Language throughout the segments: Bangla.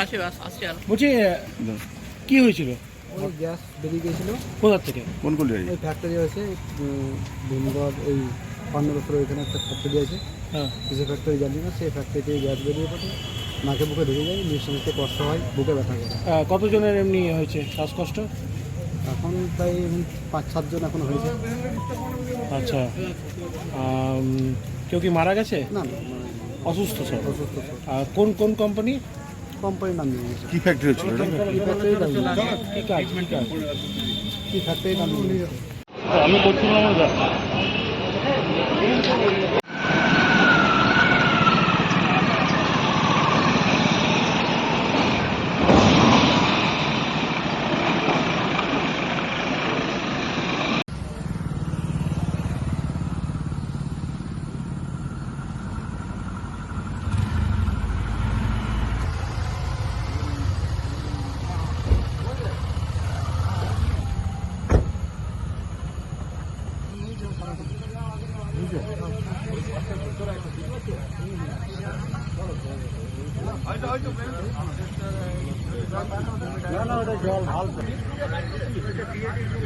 আস- আসছে আর। বলছি কি হয়েছিল? ওই গ্যাস বেরিয়ে গিয়েছিল। কোথার থেকে? কোন কোন জায়গায়? ওই ফ্যাক্টরি আছে ভীমগড় এই পান্নবপুর ওইখানে একটা ফ্যাক্টরি আছে। হ্যাঁ। কিছু ফ্যাক্টরি জানি না সেই ফ্যাক্টরি থেকে গ্যাস বেরিয়ে পড়ে। নাকে বুকে ঢুকে যায় নিঃশ্বাস নিতে কষ্ট হয় বুকে ব্যথা করে। কতজনের এমনি হয়েছে শ্বাসকষ্ট? এখন প্রায় পাঁচ সাতজন এখন হয়েছে। আচ্ছা কেউ কি মারা গেছে? না অসুস্থ সব অসুস্থ আর কোন কোন কোম্পানি কোম্পানির নাম নিয়ে গেছে কি ফ্যাক্টরি ছিল এটা? কি ফ্যাক্টরি নাম নিয়ে কি কাজ? কি ফ্যাক্টরি নাম নিয়ে আমি করছিলাম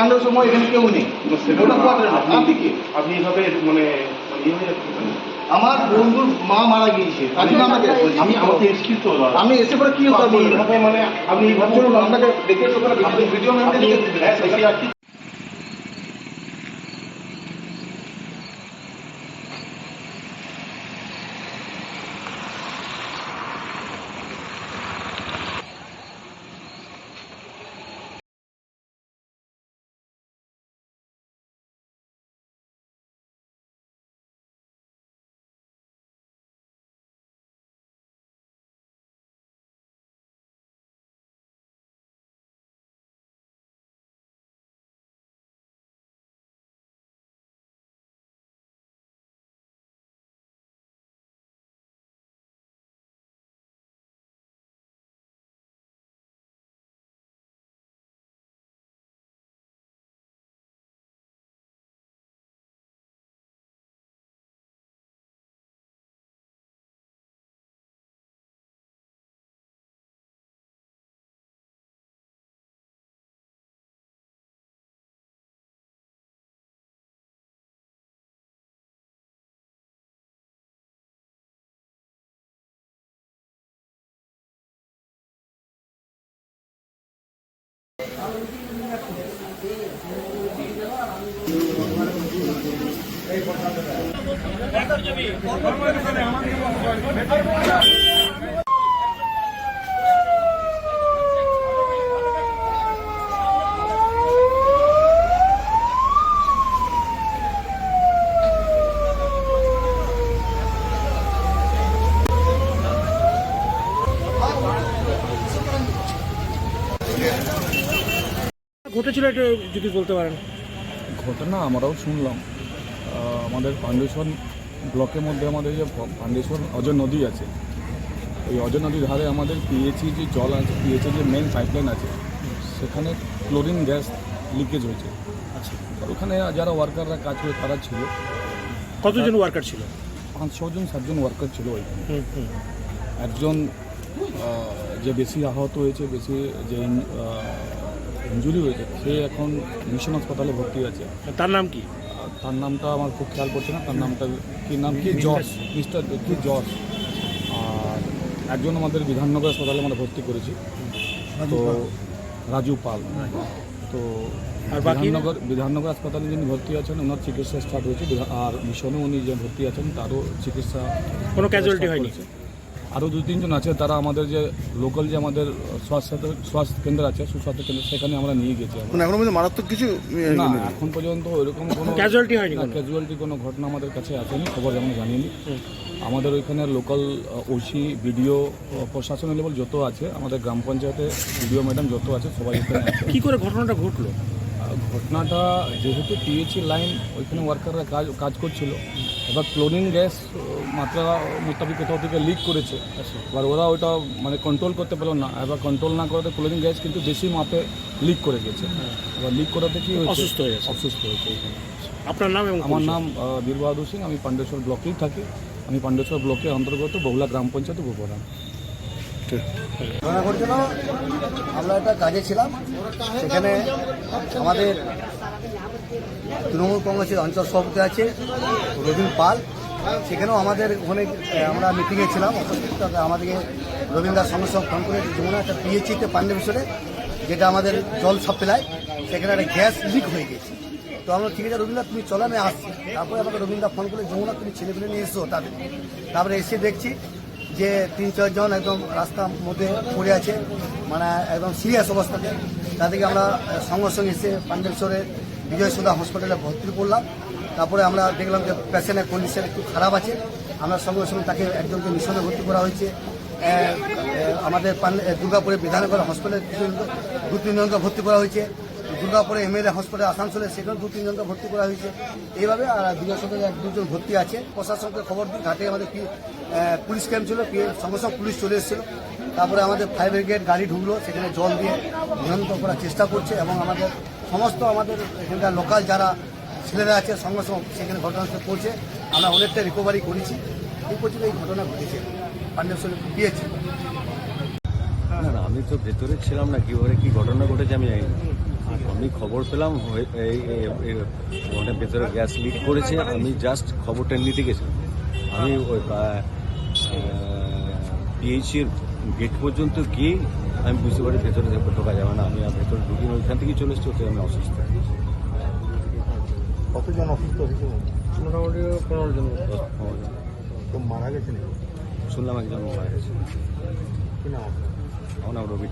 পান্ডার সময় এখানে কেউ নেই। ওটা কোয়ার্টার আপনি কি? আপনি এভাবে মানে মানে ইয়ে? আমার বন্ধুর মা মারা গিয়েছে। আমি আমাকে আমি আমাকে এসছি তো আমি এসে পরে কি এইভাবে মানে আমি আপনাকে দেখে ভিডিও ঘটেছিল এটা যদি বলতে পারেন। ঘটনা আমরাও শুনলাম। আমাদের পাণ্ডেশ্বর ব্লকের মধ্যে আমাদের যে পাণ্ডেশ্বর অজয় নদী আছে এই অজয় নদীর ধারে আমাদের পিএইচি যে জল আছে পিএইচি যে মেন পাইপলাইন আছে সেখানে ক্লোরিন গ্যাস লিকেজ হয়েছে। আচ্ছা। আর ওখানে যারা ওয়ার্কাররা কাজ করে তারা ছিল। কতজন ওয়ার্কার ছিল? পাঁচ ছজন সাতজন ওয়ার্কার ছিল ওইখানে। একজন যে বেশি আহত হয়েছে বেশি যে ইঞ্জুরি হয়েছে সে এখন মিশন হাসপাতালে ভর্তি আছে। তার নাম কি? তার নামটা আমার খুব খেয়াল পড়ছে না তার নামটা কি নাম? কি জস মিস্টার কি জস আর একজন আমাদের বিধাননগর হাসপাতালে আমরা ভর্তি করেছি। তো রাজু পাল। তো? বিধাননগর বিধাননগর হাসপাতালে যিনি ভর্তি আছেন ওনার চিকিৎসা স্টার্ট হয়েছে। আর মিশনে উনি যে ভর্তি আছেন তারও চিকিৎসা কোনো ক্যাজুয়ালিটি হয়নি। আরও দু তিনজন আছে তারা আমাদের যে লোকাল যে আমাদের স্বাস্থ্য স্বাস্থ্য কেন্দ্র আছে সুস্বাস্থ্য কেন্দ্র সেখানে আমরা নিয়ে গেছি। মানে পর্যন্ত মারাত্মক কিছু না এখন পর্যন্ত ওইরকম কোনো ক্যাজুয়ালিটি হয়নি? ক্যাজুয়ালিটি কোনো? ঘটনা আমাদের কাছে আসেনি খবর যেমন জানিনি। আমাদের ওইখানে লোকাল ওসি বিডিও প্রশাসন লেভেল যত আছে আমাদের গ্রাম পঞ্চায়েতে বিডিও ম্যাডাম যত আছে সবাই এখানে আছে। কি করে ঘটনাটা ঘটলো? ঘটনাটা যেহেতু টিএচি লাইন ওইখানে ওয়ার্কাররা কাজ কাজ করছিল। এবার ক্লোরিন গ্যাস মাত্রা মোতাবিক কোথাও থেকে লিক করেছে। এবার ওরা ওটা মানে কন্ট্রোল করতে পারল না। এবার কন্ট্রোল না করাতে ক্লোরিন গ্যাস কিন্তু বেশি মাপে লিক করে গেছে। এবার লিক করাতে কি অসুস্থ হয়ে গেছে। অসুস্থ হয়েছে আপনার নাম এবং আমার নাম আহ, বীর বাহাদুর সিং। আমি পাণ্ডেশ্বর ব্লকেই থাকি। আমি পাণ্ডেশ্বর ব্লকের অন্তর্গত বহুলা গ্রাম পঞ্চায়েত উপপ্রধান। ঘটনা ঘটছিল। আমরা একটা কাজে ছিলাম। সেখানে আমাদের তৃণমূল কংগ্রেসের অঞ্চল সভাপতি আছে, রবীন পাল। সেখানেও আমাদের ওখানে আমরা মিটিংয়ে ছিলাম। আমাদেরকে রবীন্দ্র দাস সঙ্গে সঙ্গে ফোন করে যেমন একটা পিএইচিতে পান্ডে বিষয়ে যেটা আমাদের জল সাপ্লাই, সেখানে একটা গ্যাস লিক হয়ে গেছে। তো আমরা, ঠিক আছে রবীন্দ্র তুমি চলো, আমি আসছি। তারপরে আমাকে রবীন্দ্র ফোন করে, যমুনা, তুমি ছেলেপেলে নিয়ে এসো তাদের। তারপরে এসে দেখছি যে তিন চারজন একদম রাস্তার মধ্যে পড়ে আছে মানে একদম সিরিয়াস অবস্থাতে। তাদেরকে আমরা সঙ্গে সঙ্গে এসে পাণ্ডেশ্বরের বিজয় সুধা হসপিটালে ভর্তি করলাম। তারপরে আমরা দেখলাম যে পেশেন্টের কন্ডিশন একটু খারাপ আছে। আমরা সঙ্গে সঙ্গে তাকে একজনকে মিশনে ভর্তি করা হয়েছে। আমাদের দুর্গাপুরে বিধাননগর হসপিটালে দু তিনজনকে ভর্তি করা হয়েছে। দুর্গাপুরে এম এল এ হসপিটাল আসানসোলে সেখানে দু তিনজনকে ভর্তি করা হয়েছে। এইভাবে আর বিজয় সদরে এক, দুজন ভর্তি আছে। প্রশাসনকে খবর দিই, ঘাটে আমাদের কি পুলিশ ক্যাম্প ছিল সঙ্গে সঙ্গে পুলিশ চলে এসেছিল। তারপরে আমাদের ফায়ার ব্রিগেড গাড়ি ঢুকলো, সেখানে জল দিয়ে নিয়ন্ত্রণ করার চেষ্টা করছে এবং আমাদের সমস্ত আমাদের এখানকার লোকাল যারা ছেলেরা আছে, সঙ্গে সঙ্গে সেখানে ঘটনাস্থলে পৌঁছে আমরা অনেকটা রিকভারি করেছি। এই পর্যন্ত এই ঘটনা ঘটেছে। পাণ্ডেশ্বরে দিয়েছে আমি তো ভেতরে ছিলাম না কীভাবে কি ঘটনা ঘটেছে আমি জানি আমি খবর পেলাম ওখানে ভেতরে গ্যাস লিক করেছে, আমি জাস্ট খবরটা নিতে গেছিলাম। আমি ওই পিএইচির গেট পর্যন্ত গিয়ে আমি বুঝতে পারি ভেতরে ঢোকা যাবে না, আমি থেকে চলে এসছে ওতে আমি অসুস্থ। কতজন অসুস্থ হয়েছে? মোটামুটি পনেরো জন। তো মারা গেছে শুনলাম একজন মারা গেছে। কি নাম আপনার? আমার নাম রবি।